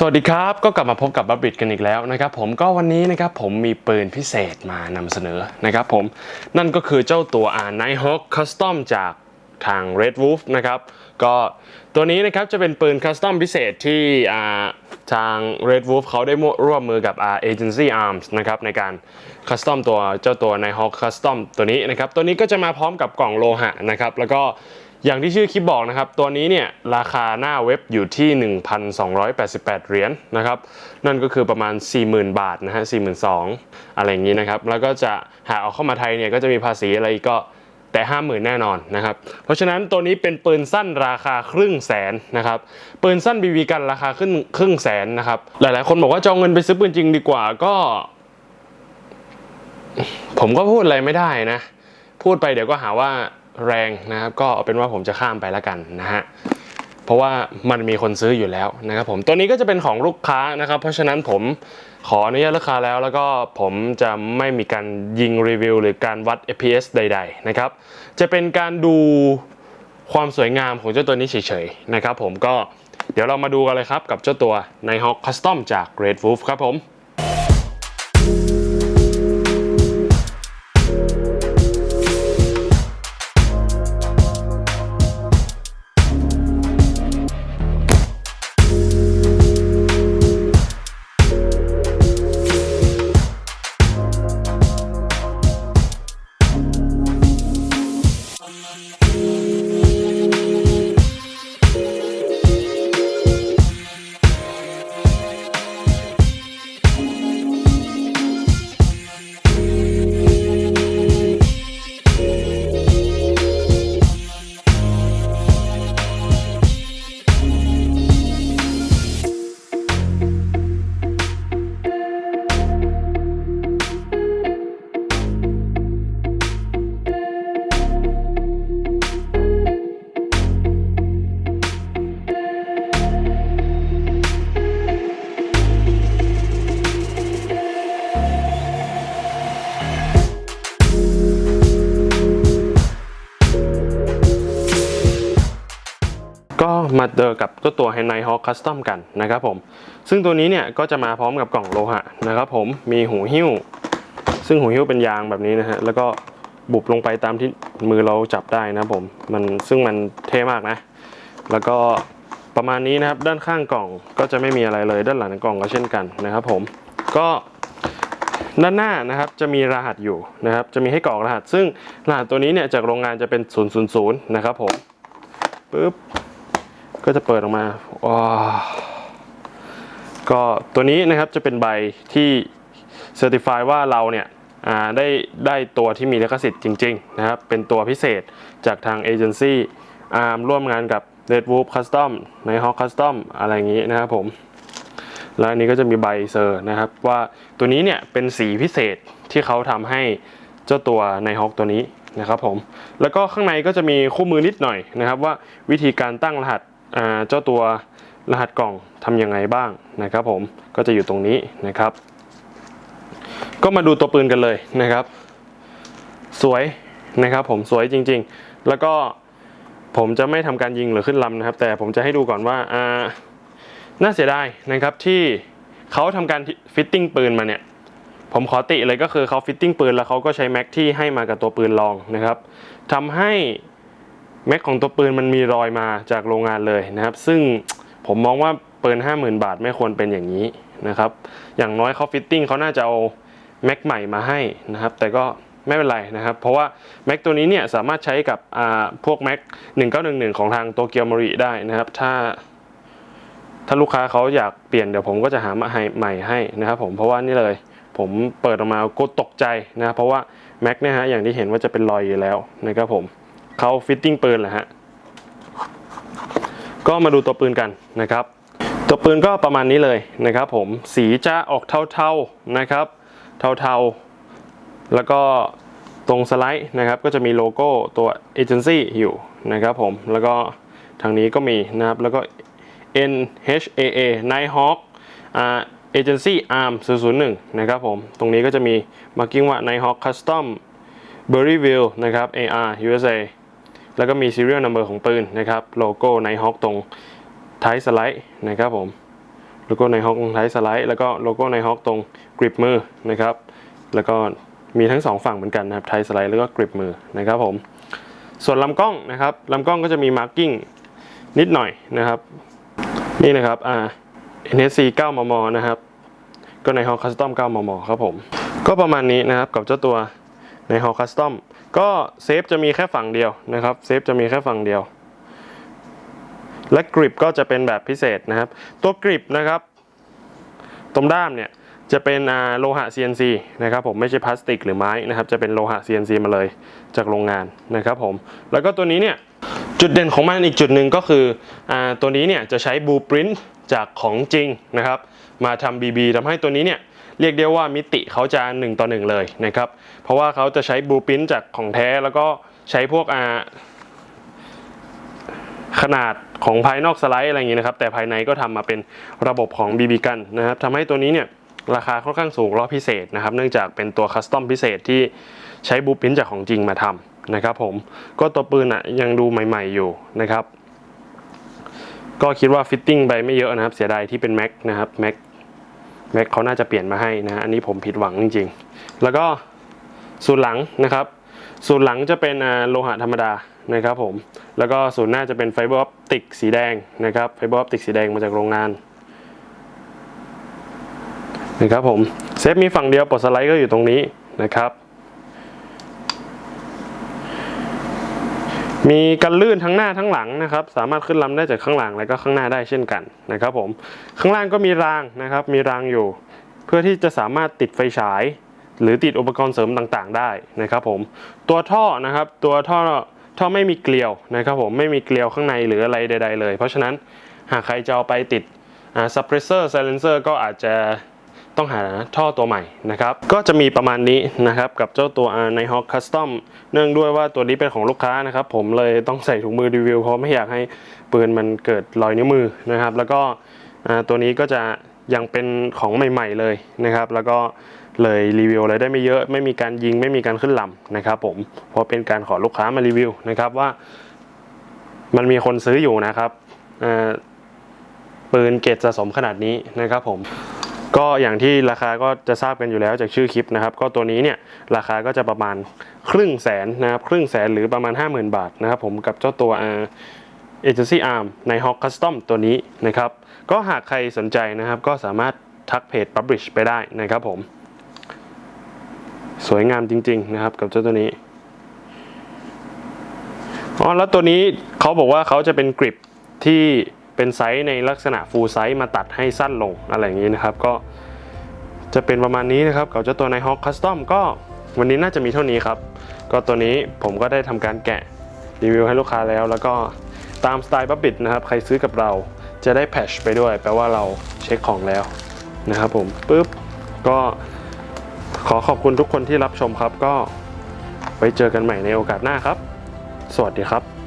สวัสดีครับก็กลับมาพบกับบับบิทกันอีกแล้วนะครับผมก็วันนี้นะครับผมมีปืนพิเศษมานำเสนอนะครับผมนั่นก็คือเจ้าตัว R Nighthawk Custom จากทาง Red Wolf นะครับก็ตัวนี้นะครับจะเป็นปืนคัสตอมพิเศษที่ทาง Red Wolf เขาได้ร่วมมือกับ R Agency Arms นะครับในการคัสตอมตัวเจ้าตัว Nighthawk Custom ตัวนี้นะครับตัวนี้ก็จะมาพร้อมกับกล่องโลหะนะครับแล้วก็ อย่างที่ชื่อคลิปบอกนะครับ ตัวนี้เนี่ยราคาหน้าเว็บอยู่ที่ 1,288 เหรียญนะครับ นั่นก็คือประมาณ 40,000 บาทนะฮะ42,000อะไรอย่างนี้นะครับ แล้วก็จะหากเอาเข้ามาไทยเนี่ยก็จะมีภาษีอะไรก็แต่ 50,000 แน่นอนนะครับ เพราะฉะนั้นตัวนี้เป็นปืนสั้นราคาครึ่งแสนนะครับ ปืนสั้นบีบีกันราคาครึ่งครึ่งแสนนะครับ หลายๆ คนบอกว่าจอาเงินไปซื้อปืนจริงดีกว่าก็ ผมก็พูดอะไรไม่ได้นะ พูดไปเดี๋ยวก็หาว่า แรงนะครับ ก็เอาเป็นว่าผมจะข้ามไปแล้วกันนะฮะเพราะว่ามันมีคนซื้ออยู่แล้วนะครับผมตัวนี้ก็จะเป็นของลูกค้านะครับ เพราะฉะนั้นผมขออนุญาตลูกค้าแล้ว แล้วก็ผมจะไม่มีการยิงรีวิวหรือการวัด FPS ใด ๆ นะครับ จะเป็นการดูความสวยงามของเจ้าตัวนี้เฉยๆนะครับผมก็เดี๋ยวเรามาดูกันเลยครับกับเจ้าตัว Nighthawk Custom จาก Red Wolf ครับผม มาเจอกับตัวตัว h a n d Hawk Custom กันนะครับผม ซึ่งตัวนี้เนี่ยก็จะมาพร้อมกับกล่องโลหะนะครับผมมีหูหิ้ว ซึ่งหูหิ้วเป็นยางแบบนี้นะฮะแล้วก็บุบลงไปตามที่มือเราจับได้นะครับผมมันซึ่งมันเท่มากนะ แล้วก็ประมาณนี้นะครับด้านข้างกล่องก็จะไม่มีอะไรเลย ด้านหลังกล่องก็เช่นกันนะครับผมก็ด้านหน้านะครับจะมีรหัสอยู่นะครับจะมีให้กรอกรหัส ซึ่งรหัสตัวนี้เนี่ยจากโรงงานจะเป็น 000นะครับผมปึ๊บ ก็จะเปิดออกมาว้าวก็ตัวนี้นะครับจะเป็นใบที่เซอร์ติฟายว่าเราเนี่ยได้ได้ตัวที่มีลิขสิทธิ์จริงๆนะครับเป็นตัวพิเศษจากทางเอเจนซี่อาร์มร่วมงานกับ Red Wolf Custom ใน Hawk Custom อะไรอย่างนี้นะครับผมแล้วอันนี้ก็จะมีใบเซอร์นะครับว่าตัวนี้เนี่ยเป็นสีพิเศษที่เขาทำให้เจ้าตัวในฮอกตัวนี้นะครับผมแล้วก็ข้างในก็จะมีคู่มือนิดหน่อยนะครับว่าวิธีการตั้งรหัส เจ้าตัวรหัสกล่องทำยังไงบ้างนะครับ ผมก็จะอยู่ตรงนี้นะครับ ก็มาดูตัวปืนกันเลยนะครับ สวยนะครับ ผมสวยจริง ๆ แล้วก็ผมจะไม่ทำการยิงหรือขึ้นลำนะครับ แต่ผมจะให้ดูก่อนว่าอ่าน่าเสียดายนะครับที่เขาทำการฟิตติ้งปืนมาเนี่ยผมขอติเลยก็คือเขาฟิตติ้งปืนแล้วเขาก็ใช้แม็กที่ให้มากับตัวปืนลองนะครับทำให้ แม็กของตัวปืนมันมีรอยมาจากโรงงานเลยนะครับ ซึ่งผมมองว่าปืน50,000 บาทไม่ควรเป็นอย่างนี้นะครับ อย่างน้อยเขาฟิตติ้งเขาน่าจะเอาแม็กใหม่มาให้นะครับ แต่ก็ไม่เป็นไรนะครับ เพราะว่าแม็กตัวนี้เนี่ยสามารถใช้กับพวกแม็ก1911 ของทางโตเกียวมาริได้นะครับ ถ้าถ้าลูกค้าเขาอยากเปลี่ยนเดี๋ยวผมก็จะหามาให้ใหม่ให้นะครับผมเพราะว่านี่เลยผมเปิดออกมาก็ตกใจนะครับเพราะว่าแม็กเนี่ยฮะอย่างที่เห็นว่าจะเป็นรอยอยู่แล้วนะครับผม เขาฟิตติ้งปืนแหละฮะ ก็มาดูตัวปืนกันนะครับ ตัวปืนก็ประมาณนี้เลยนะครับ ผมสีจะออกเทาๆนะครับ เทาๆ แล้วก็ตรงสไลด์นะครับก็จะมีโลโก้ตัวเอเจนซี่อยู่นะครับผมแล้วก็ทางนี้ก็มีนะครับแล้วก็ NHAA Nighthawk อ่า Agency Arm 001 นะครับผม ตรงนี้ก็จะมี marking ว่า Nighthawk Custom Berryville นะครับ AR USA แล้วก็มี serial number ของปืนนะครับ โลโก้ Nighthawk ตรงท้ายสไลด์นะครับผม โลโก้ในฮอกตรงท้ายสไลด์ แล้วก็โลโก้ในฮอกตรงกริปมือนะครับ แล้วก็มีทั้งสองฝั่งเหมือนกันนะครับไทยสไลด์แล้วก็กริปมือนะครับผม ส่วนลำกล้องนะครับลำกล้องก็จะมีมาร์กิ้งนิดหน่อยนะครับ นี่นะครับอ่า NSC 9 มม นะครับ ก็ในฮอคัสตอม 9 มม ครับผม ก็ประมาณนี้นะครับกับเจ้าตัวในฮอคัสตอม ก็เซฟจะมีแค่ฝั่งเดียวนะครับเซฟจะมีแค่ฝั่งเดียว และกริปก็จะเป็นแบบพิเศษนะครับ ตัวกริปนะครับตรงด้ามเนี่ยจะเป็นโลหะ CNC นะครับผมไม่ใช่พลาสติกหรือไม้นะครับ จะเป็นโลหะ CNC มาเลยจากโรงงานนะครับผมแล้วก็ตัวนี้เนี่ยจุดเด่นของมันอีกจุดหนึ่งก็คืออตัวนี้เนี่ยจะใช้บูปรินต์จากของจริงนะครับ มาทำ BB ทำให้ตัวนี้เนี่ย เรียกได้ว่ามิติเขาจะ 1 ต่อ 1 เลยนะครับ เพราะว่าเขาจะใช้บลูปรินจากของแท้แล้วก็ใช้พวกอาขนาดของภายนอกสไลด์อะไรอย่างนี้นะครับ แต่ภายในก็ทำมาเป็นระบบของ BB กันนะครับทำให้ตัวนี้เนี่ยราคาค่อนข้างสูงรอบพิเศษนะครับ เนื่องจากเป็นตัวคัสตอมพิเศษที่ใช้บลูปรินจากของจริงมาทำนะครับผมก็ตัวปืนอะยังดูใหม่ ๆอยู่นะครับ ก็คิดว่าฟิตติ้งไปไม่เยอะนะครับ เสียดายที่เป็นแม็กนะครับแม็ก แม็กเขาน่าจะเปลี่ยนมาให้นะฮะอันนี้ผมผิดหวังจริง ๆ แล้วก็ศูนหลังนะครับศูนหลังจะเป็นโลหะธรรมดานะครับผม แล้วก็ศูนหน้าจะเป็นไฟเบอร์ออปติกสีแดงนะครับไฟเบอร์ออปติกสีแดงมาจากโรงงานนะครับผมเซฟมีฝั่งเดียวปลดสไลด์ก็อยู่ตรงนี้นะครับ มีกันลื่นทั้งหน้าทั้งหลังนะครับ สามารถขึ้นลำได้จากข้างหลังแล้วก็ข้างหน้าได้เช่นกันนะครับผมข้างล่างก็มีรางนะครับ มีรางอยู่ เพื่อที่จะสามารถติดไฟฉาย หรือติดอุปกรณ์เสริมต่างๆ ได้นะครับผมตัวท่อนะครับ ตัวท่อท่อไม่มีเกลียวนะครับผมไม่มีเกลียวข้างในหรืออะไรใด ๆ เลย เพราะฉะนั้นหากใครจะเอาไปติดอ่าซับเพรสเซอร์ไซเลนเซอร์ก็อาจจะ ต้องหาท่อตัวใหม่นะครับ ก็จะมีประมาณนี้นะครับกับเจ้าตัวในฮอ k คัสตอมเนื่องด้วยว่าตัวนี้เป็นของลูกค้านะครับ ผมเลยต้องใส่ถุงมือรีวิว เพราะไม่อยากให้ปืนมันเกิดรอยนิ้วมือนะครับ แล้วก็ตัวนี้ก็จะยังเป็นของใหม่ ๆเลยนะครับ แล้วก็เลยรีวิวอะไรได้ไม่เยอะ ไม่มีการยิงไม่มีการขึ้นลำนะครับ ผมเพราะเป็นการขอลูกค้ามารีวิวนะครับว่า มันมีคนซื้ออยู่นะครับปืนเกรดสะสมขนาดนี้นะครับผม ก็อย่างที่ราคาก็จะทราบกันอยู่แล้วจากชื่อคลิปนะครับ ก็ตัวนี้เนี่ยราคาก็จะประมาณครึ่งแสนนะครับ ครึ่งแสนหรือประมาณ 50,000 บาทนะครับผมกับเจ้าตัว uh, Agency Arm ใน Hawk Custom ตัวนี้นะครับ ก็หากใครสนใจนะครับ ก็สามารถทักเพจ Publish ไปได้นะครับผม สวยงามจริง ๆ นะครับ กับเจ้าตัวนี้อ๋อแล้วตัวนี้เขาบอกว่าเขาจะเป็นกริปที่ เป็นไซส์ในลักษณะ full size มาตัดให้สั้นลงอะไรอย่างนี้นะครับ ก็จะเป็นประมาณนี้นะครับกับเจ้าตัวใน Hawk Custom ก็วันนี้น่าจะมีเท่านี้ครับ ก็ตัวนี้ผมก็ได้ทำการแกะรีวิวให้ลูกค้าแล้ว แล้วก็ตามสไตล์บับบิ t นะครับ ใครซื้อกับเราจะได้แพชไปด้วย แปลว่าเราเช็คของแล้วนะครับผมปุ๊บก็ขอขอบคุณทุกคนที่รับชมครับ ก็ไว้เจอกันใหม่ในโอกาสหน้าครับ สวัสดีครับ